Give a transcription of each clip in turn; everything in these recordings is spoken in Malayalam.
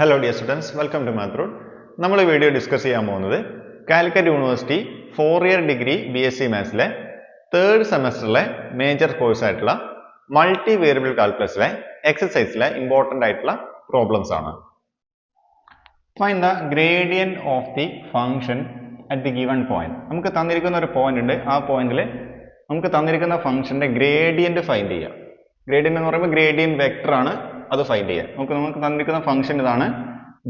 Hello dear students welcome to മാത്രൂർ നമ്മൾ വീഡിയോ ഡിസ്കസ് ചെയ്യാൻ പോകുന്നത് Calicut University four year degree B S C മാത്സിലെ third സെമസ്റ്ററിലെ മേജർ കോഴ്സായിട്ടുള്ള മൾട്ടി വേരിയബിൾ കാൽക്കുലസിലെ എക്സസൈസിലെ ഇമ്പോർട്ടന്റ് ആയിട്ടുള്ള പ്രോബ്ലംസ് ആണ്. Find the gradient of the function at the given point നമുക്ക് തന്നിരിക്കുന്ന ഒരു പോയിന്റ് ഉണ്ട്. ആ പോയിന്റിൽ നമുക്ക് തന്നിരിക്കുന്ന ഫംഗ്ഷന്റെ ഗ്രേഡിയന്റ് ഫൈൻഡ് ചെയ്യാം. ഗ്രേഡിയന്റ് എന്ന് പറയുമ്പോൾ ഗ്രേഡിയൻ വെക്ടർ ആണ്. അത് ഫൈൻഡ് ചെയ്യാം. നമുക്ക് നമുക്ക് തന്നിരിക്കുന്ന ഫംഗ്ഷൻ ഇതാണ്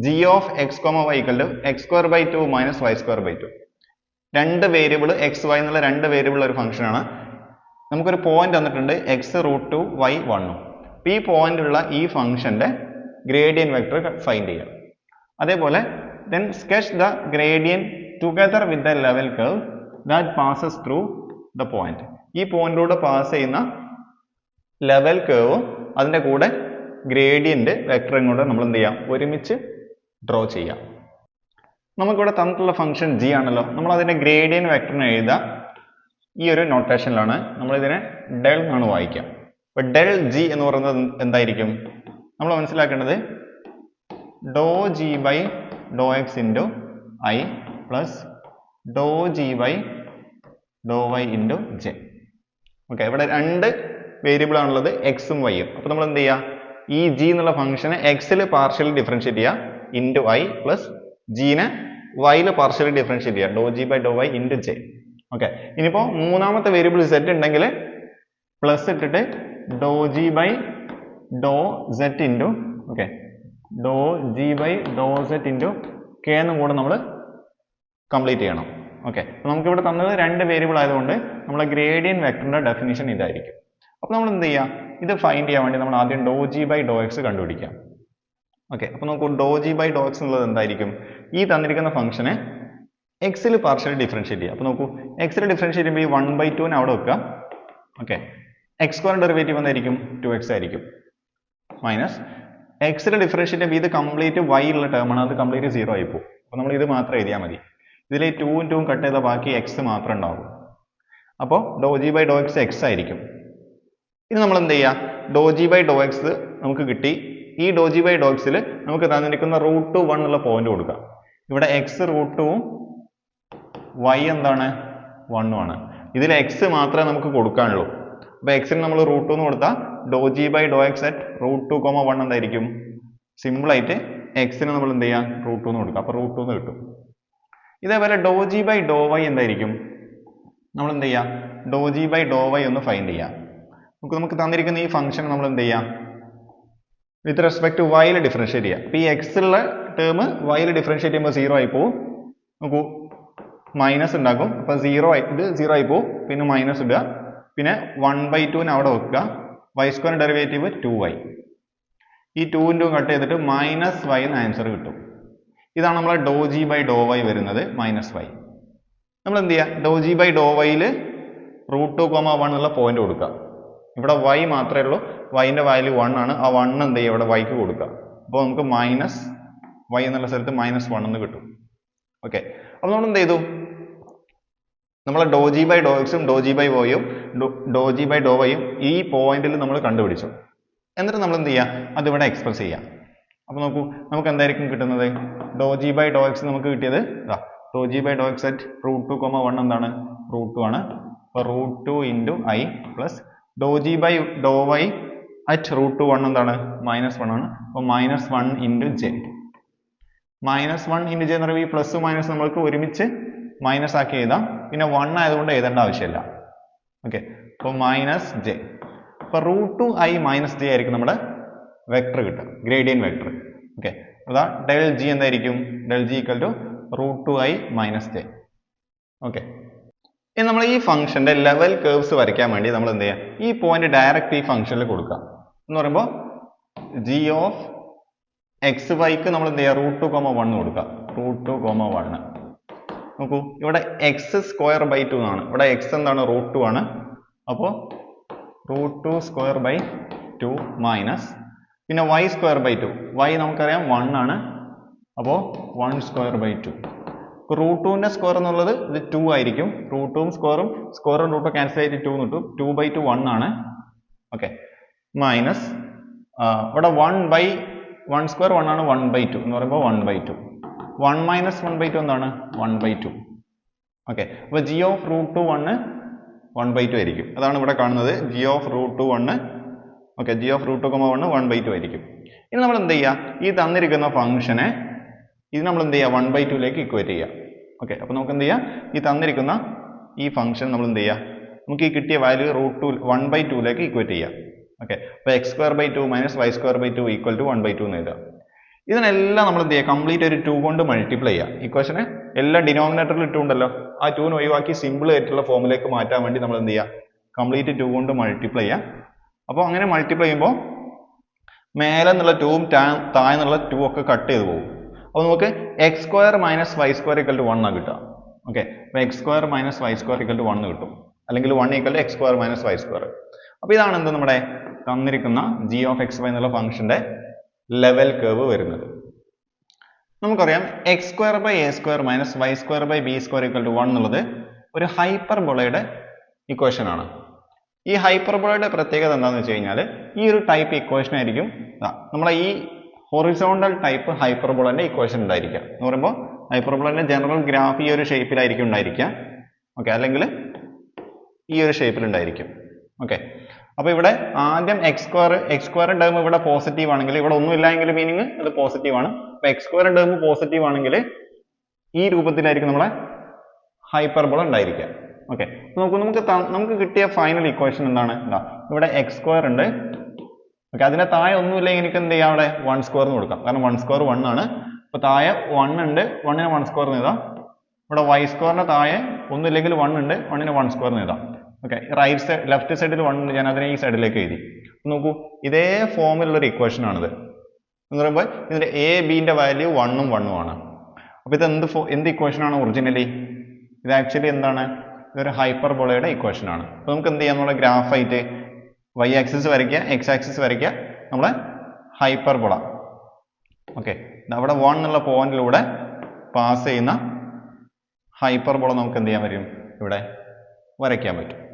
G of X comma Y to X square by two minus Y square by two രണ്ട് വേരിയബിൾ എക്സ് വൈ എന്നുള്ള രണ്ട് വേരിയബിൾ ഒരു ഫംഗ്ഷൻ ആണ്. നമുക്കൊരു പോയിന്റ് തന്നിട്ടുണ്ട് എക്സ് റൂട്ട് ടു വൈ വണ്ണും ഈ പോയിന്റുള്ള ഈ ഫംഗ്ഷന്റെ ഗ്രേഡിയൻ വെക്ടർ ഫൈൻഡ് ചെയ്യാം. അതേപോലെ then sketch the gradient together with the level curve that passes through the point ഈ പോയിന്റിലൂടെ പാസ് ചെയ്യുന്ന ലെവൽ കേവ് അതിന്റെ കൂടെ ഗ്രേഡിയന്റ് വെക്ടറും കൂടെ നമ്മൾ എന്ത് ചെയ്യാം? ഒരുമിച്ച് ഡ്രോ ചെയ്യാം. നമുക്കിവിടെ തന്നിട്ടുള്ള ഫംഗ്ഷൻ ജി ആണല്ലോ. നമ്മൾ അതിന്റെ ഗ്രേഡിയൻ വെക്ടറിനെ എഴുതാം. ഈ ഒരു നൊട്ടേഷനിലാണ് നമ്മളിതിനെ ഡെൽ എന്നാണ് വായിക്കാം. അപ്പോൾ ഡെൽ ജി എന്ന് പറയുന്നത് എന്തായിരിക്കും? നമ്മൾ മനസ്സിലാക്കേണ്ടത് doh G by doh X into I plus doh G by doh Y into J okay ഇവിടെ രണ്ട് വേരിയബിളാണുള്ളത് എക്സും വൈയും അപ്പോൾ നമ്മൾ എന്ത് ചെയ്യുക ഈ ജി എന്നുള്ള ഫംഗ്ഷനെ എക്സിൽ പാർഷ്യലി ഡിഫറൻഷിയേറ്റ് ചെയ്യുക ഇന്റു ഐ പ്ലസ് ജീനെ വൈയിൽ പാർഷ്യലി ഡിഫറൻഷിയേറ്റ് ചെയ്യുക doh G by doh Y into J okay ഇനിയിപ്പോൾ മൂന്നാമത്തെ വേരിയബിൾ സെറ്റ് ഉണ്ടെങ്കിൽ പ്ലസ് ഇട്ടിട്ട് doh G by doh Z into okay doh G by doh Z into K എന്നും കൂടെ നമ്മൾ കംപ്ലീറ്റ് ചെയ്യണം. ഓക്കെ നമുക്കിവിടെ തന്നത് രണ്ട് വേരിയബിൾ ആയതുകൊണ്ട് നമ്മളെ ഗ്രേഡിയൻ വെക്ടറിന്റെ ഡെഫിനിഷൻ ഇതായിരിക്കും. അപ്പോൾ നമ്മൾ എന്ത് ചെയ്യുക ഇത് ഫൈൻഡ് ചെയ്യാൻ വേണ്ടി നമ്മൾ ആദ്യം doh G by doh X കണ്ടുപിടിക്കാം. ഓക്കെ അപ്പോൾ നമുക്ക് doh G by doh X എന്നുള്ളത് എന്തായിരിക്കും? ഈ തന്നിരിക്കുന്ന ഫംഗ്ഷനെ എക്സിൽ പാർഷ്യലി ഡിഫറൻഷിയേറ്റ് ചെയ്യുക അപ്പോൾ നോക്കൂ എക്സിൽ ഡിഫറൻഷിയേറ്റ് ചെയ്യുമ്പോൾ ഈ വൺ ബൈ ടുവിനെ അവിടെ വെക്കുക ഓക്കെ എക്സ് സ്ക്വയർ ഡെറിവേറ്റീവ് എന്തായിരിക്കും ടു എക്സ് ആയിരിക്കും. മൈനസ് എക്സിൽ ഡിഫറൻഷിയേറ്റ് ചെയ്യുമ്പോൾ ഇത് കംപ്ലീറ്റ് വൈ ഉള്ള ടേമാണ് അത് കംപ്ലീറ്റ് സീറോ ആയി പോകും. അപ്പോൾ നമ്മൾ ഇത് മാത്രം എഴുതിയാൽ മതി. ഇതിൽ ടൂവും ടൂവും കട്ട് ചെയ്താൽ ബാക്കി എക്സ് മാത്രം ഉണ്ടാവും അപ്പോൾ doh G by doh X X ആയിരിക്കും. ഇനി നമ്മൾ എന്ത് ചെയ്യുക doh G by doh X നമുക്ക് കിട്ടി. ഈ ഡോ ജി ബൈ ഡോ എക്സിൽ നമുക്ക് തന്നിരിക്കുന്ന റൂട്ട് ടു വൺ എന്നുള്ള പോയിന്റ് കൊടുക്കാം. ഇവിടെ എക്സ് റൂട്ട് ടുവും വൈ എന്താണ്? വണ്ണും ആണ്. ഇതിൽ എക്സ് മാത്രമേ നമുക്ക് കൊടുക്കാനുള്ളൂ. അപ്പോൾ എക്സിന് നമ്മൾ റൂട്ട് ടു എന്ന് കൊടുത്താൽ doh G by doh X at root two comma one എന്തായിരിക്കും? സിമ്പിളായിട്ട് എക്സിന് നമ്മൾ എന്ത് ചെയ്യാം? റൂട്ട് ടു എന്ന് കൊടുക്കാം. അപ്പോൾ റൂട്ട് ടു എന്ന് കിട്ടും. ഇതേപോലെ do G by do Y എന്തായിരിക്കും? നമ്മൾ എന്ത് ചെയ്യാം? Do G by do Y ഒന്ന് ഫൈൻഡ് ചെയ്യാം. നമുക്ക് തന്നിരിക്കുന്ന ഈ ഫംഗ്ഷൻ നമ്മൾ എന്ത് ചെയ്യാം? വിത്ത് റെസ്പെക്ട് ടു വൈയിൽ ഡിഫറൻഷ്യേറ്റ് ചെയ്യാം. അപ്പോൾ ഈ എക്സ് ഉള്ള ടേം വൈയിൽ ഡിഫറൻഷ്യേറ്റ് ചെയ്യുമ്പോൾ സീറോ ആയി പോകും നോക്കൂ. മൈനസ് ഉണ്ടാക്കും. അപ്പോൾ സീറോ ആയി ഇത് സീറോ ആയി പോകും പിന്നെ മൈനസ് ഇടുക. പിന്നെ വൺ ബൈ ടുവിന് അവിടെ വെക്കുക. Y square derivative two Y ഈ ടുവിന്റെ കട്ട് ചെയ്തിട്ട് മൈനസ് വൈ എന്ന് ആൻസർ കിട്ടും. ഇതാണ് നമ്മളെ doh G by doh Y വരുന്നത് മൈനസ് വൈ നമ്മൾ എന്ത് ചെയ്യുക ഡോ ജി ബൈ ഡോ വൈയിൽ റൂട്ട് ടു കോമ വൺ എന്നുള്ള പോയിന്റ് കൊടുക്കുക. ഇവിടെ വൈ മാത്രമേ ഉള്ളൂ. വൈന്റെ വാല്യൂ വൺ ആണ്. ആ വൺ എന്ത് ചെയ്യുക? ഇവിടെ വൈക്ക് കൊടുക്കുക. അപ്പോൾ നമുക്ക് മൈനസ് വൈ എന്നുള്ള സ്ഥലത്ത് മൈനസ് വൺ എന്ന് കിട്ടും. ഓക്കെ അപ്പോൾ നമ്മൾ എന്ത് ചെയ്തു? നമ്മൾ ഡോ ജി ബൈ ഡോ എക്സും ഡോ ജി ബൈ വൈയും ഡോ ജി ബൈ ഡോ വൈയും ഈ പോയിന്റിൽ നമ്മൾ കണ്ടുപിടിച്ചു. എന്നിട്ട് നമ്മൾ എന്ത് ചെയ്യുക അതിവിടെ എക്സ്പ്രസ് ചെയ്യാം. അപ്പോൾ നോക്കൂ നമുക്ക് എന്തായിരിക്കും കിട്ടുന്നത്? Doh G by doh X നമുക്ക് കിട്ടിയത് ഇതാ doh G by doh X at root two comma one എന്താണ്? റൂട്ട് ടു ആണ്. അപ്പോൾ root two into I plus doh G by doh Y at root one എന്താണ്? മൈനസ് വൺ ആണ്. അപ്പോൾ minus one into J minus one into J എന്ന് പറയുമ്പോൾ ഈ പ്ലസ് മൈനസ് നമ്മൾക്ക് ഒരുമിച്ച് മൈനസ് ആക്കി എഴുതാം. പിന്നെ വൺ ആയതുകൊണ്ട് എഴുതേണ്ട ആവശ്യമില്ല. ഓക്കെ അപ്പോൾ മൈനസ് ജെ അപ്പോൾ root two I minus J ആയിരിക്കും നമ്മുടെ വെക്ടർ കിട്ടുക. ഗ്രേഡിയൻ വെക്ടർ ഓക്കെ അതാ ഡെൽ ജി എന്തായിരിക്കും? Del G equal to root two I minus J okay ഇനി നമ്മൾ ഈ ഫംഗ്ഷന്റെ ലെവൽ കേർവ്സ് വരയ്ക്കാൻ വേണ്ടി നമ്മൾ എന്ത് ചെയ്യാം? ഈ പോയിന്റ് ഡയറക്റ്റ് ഈ ഫംഗ്ഷനിൽ കൊടുക്കാം എന്ന് പറയുമ്പോൾ ജി ഓഫ് എക്സ് വൈക്ക് നമ്മൾ എന്ത് ചെയ്യുക റൂട്ട് ടു കോമ വൺ കൊടുക്കുക. റൂട്ട് ടു കോമ വൺ നോക്കൂ ഇവിടെ എക്സ് സ്ക്വയർ ബൈ ടു ആണ്. ഇവിടെ എക്സ് എന്താണ്? റൂട്ട് ടു ആണ്. അപ്പോൾ root two square by two minus പിന്നെ Y square by two Y നമുക്കറിയാം വൺ ആണ്. അപ്പോൾ one square by two root ടുവിന്റെ സ്ക്വയർ എന്നുള്ളത് ഇത് ടു ആയിരിക്കും. റൂട്ട് ടുവും സ്ക്വയറും സ്ക്വയറും റൂട്ടും ക്യാൻസൽ ആയിട്ട് ടു കിട്ടും. ടു ബൈ ടു വൺ ആണ്. ഓക്കെ മൈനസ് ഇവിടെ one by one square one ആണ് വൺ ബൈ ടു എന്ന് പറയുമ്പോൾ one by two one minus one by two എന്താണ്? വൺ ബൈ ടു ഓക്കെ അപ്പോൾ G of root two one one by two ആയിരിക്കും. അതാണ് ഇവിടെ കാണുന്നത്. G of root two one okay G of root two comma one one by two ആയിരിക്കും. ഇനി നമ്മൾ എന്ത് ചെയ്യുക ഈ തന്നിരിക്കുന്ന ഫംഗ്ഷനെ ഇത് നമ്മൾ എന്ത് ചെയ്യുക വൺ ബൈ ടുവിലേക്ക് ഇക്വേറ്റ് ചെയ്യുക ഓക്കെ അപ്പോൾ നമുക്ക് എന്ത് ചെയ്യാം ഈ തന്നിരിക്കുന്ന ഈ ഫംഗ്ഷൻ നമ്മൾ എന്ത് ചെയ്യുക നമുക്ക് ഈ കിട്ടിയ value root two one by ടുവിലേക്ക് equate ചെയ്യാം. ഓക്കെ അപ്പോൾ X square by two minus Y square by two equal to one by two എന്ന് എഴുതാം. ഇതിനെല്ലാം നമ്മൾ എന്ത് ചെയ്യുക കംപ്ലീറ്റ് ഒരു ടു കൊണ്ട് മൾട്ടിപ്ലൈ ചെയ്യുക ഇക്വേഷനെ എല്ലാ ഡിനോമിനേറ്ററിൽ ഇട്ടുണ്ടല്ലോ ആ ടൂന് ഒഴിവാക്കി സിമ്പിൾ ആയിട്ടുള്ള ഫോമിലേക്ക് മാറ്റാൻ വേണ്ടി നമ്മൾ എന്ത് ചെയ്യുക കംപ്ലീറ്റ് ടു കൊണ്ട് മൾട്ടിപ്ലൈ ചെയ്യുക അപ്പോൾ അങ്ങനെ മൾട്ടിപ്ലൈ ചെയ്യുമ്പോൾ മേലെ എന്നുള്ള ടൂവും താഴെ എന്നുള്ള ടൂ ഒക്കെ കട്ട് ചെയ്ത് പോകും. അപ്പോൾ നമുക്ക് X square minus Y square equal to one ആണ് കിട്ടുക. ഓക്കെ അപ്പോൾ X square minus Y square equal to one കിട്ടും. അല്ലെങ്കിൽ one equal to X square minus Y square അപ്പോൾ ഇതാണ് എന്ത് നമ്മുടെ തന്നിരിക്കുന്ന ജി ഓഫ് എക്സ് വൈ എന്നുള്ള ഫംഗ്ഷന്റെ ലെവൽ കേവ് വരുന്നത്. നമുക്കറിയാം X square by A square minus Y square by B square equal to one എന്നുള്ളത് ഒരു ഹൈപ്പർബോളയുടെ ഇക്വേഷൻ ആണ്. ഈ ഹൈപ്പർബോളയുടെ പ്രത്യേകത എന്താണെന്ന് വെച്ച് കഴിഞ്ഞാൽ ഈ ഒരു ടൈപ്പ് ഇക്വേഷൻ ആയിരിക്കും. ദാ നമ്മളെ ഈ ഹൊറിസോണ്ടൽ ടൈപ്പ് ഹൈപ്പർബോളന്റെ ഇക്വേഷൻ ഉണ്ടായിരിക്കുക എന്ന് പറയുമ്പോൾ ഹൈപ്പർബോളന്റെ ജനറൽ ഗ്രാഫ് ഈ ഒരു ഷേപ്പിലായിരിക്കും ഉണ്ടായിരിക്കുക. ഓക്കെ അല്ലെങ്കിൽ ഈ ഒരു ഷേപ്പിൽ ഉണ്ടായിരിക്കും. ഓക്കെ അപ്പോൾ ഇവിടെ ആദ്യം X square X square term ഇവിടെ പോസിറ്റീവ് ആണെങ്കിൽ ഇവിടെ ഒന്നുമില്ല എങ്കിൽ മീനിങ് അത് പോസിറ്റീവ് ആണ്. അപ്പോൾ എക്സ് സ്ക്വയർ ടേം പോസിറ്റീവ് ആണെങ്കിൽ ഈ രൂപത്തിലായിരിക്കും നമ്മളെ ഹൈപ്പർബോള ഉണ്ടായിരിക്കുക. ഓക്കെ നോക്കൂ നമുക്ക് നമുക്ക് കിട്ടിയ ഫൈനൽ ഇക്വേഷൻ എന്താണ്? ഇവിടെ എക്സ് സ്ക്വയർ ഉണ്ട്. ഓക്കെ അതിന്റെ താഴെ ഒന്നുമില്ലെങ്കിൽ എനിക്ക് എന്ത് ചെയ്യാം? അവിടെ വൺ സ്ക്വയർ എന്ന് കൊടുക്കാം. കാരണം വൺ സ്ക്വയർ വൺ ആണ്. അപ്പോൾ താഴെ വൺ ഉണ്ട്. വണ്ണിന് വൺ സ്ക്വയർ എന്ന് എഴുതാം. ഇവിടെ വൈ സ്ക്വയറിന്റെ താഴെ ഒന്നുമില്ലെങ്കിൽ വൺ ഉണ്ട്. വണ്ണിന് വൺ സ്ക്വയർ എന്ന് എഴുതാം. ഓക്കെ റൈറ്റ് സൈഡ് ലെഫ്റ്റ് സൈഡിൽ വൺ ഉണ്ട്. ഞാൻ അതിനെ ഈ സൈഡിലേക്ക് എഴുതി. നോക്കൂ. ഇതേ ഫോമിലുള്ള ഒരു ഇക്വേഷൻ ആണിത്. എന്ന് പറയുമ്പോൾ ഇതിന്റെ എ ബിന്റെ വാല്യൂ വണ്ണും വണ്ണും ആണ്. അപ്പൊ ഇത് എന്ത് എന്ത് ഇക്വേഷൻ ആണ് ഒറിജിനലി ഇത് ആക്ച്വലി എന്താണ്? ഇതൊരു ഹൈപ്പർബോളയുടെ ഇക്വേഷൻ ആണ്. അപ്പൊ നമുക്ക് എന്ത് ചെയ്യാം? നമ്മുടെ ഗ്രാഫായിട്ട് വൈ ആക്സിസ് വരയ്ക്കുക എക്സ് ആക്സിസ് വരയ്ക്കുക നമ്മളെ ഹൈപ്പർബോള ഓക്കെ അവിടെ വൺ എന്നുള്ള പോയിന്റിലൂടെ പാസ് ചെയ്യുന്ന ഹൈപ്പർബോള നമുക്ക് എന്ത് ചെയ്യാൻ പറ്റും? ഇവിടെ വരയ്ക്കാൻ പറ്റും.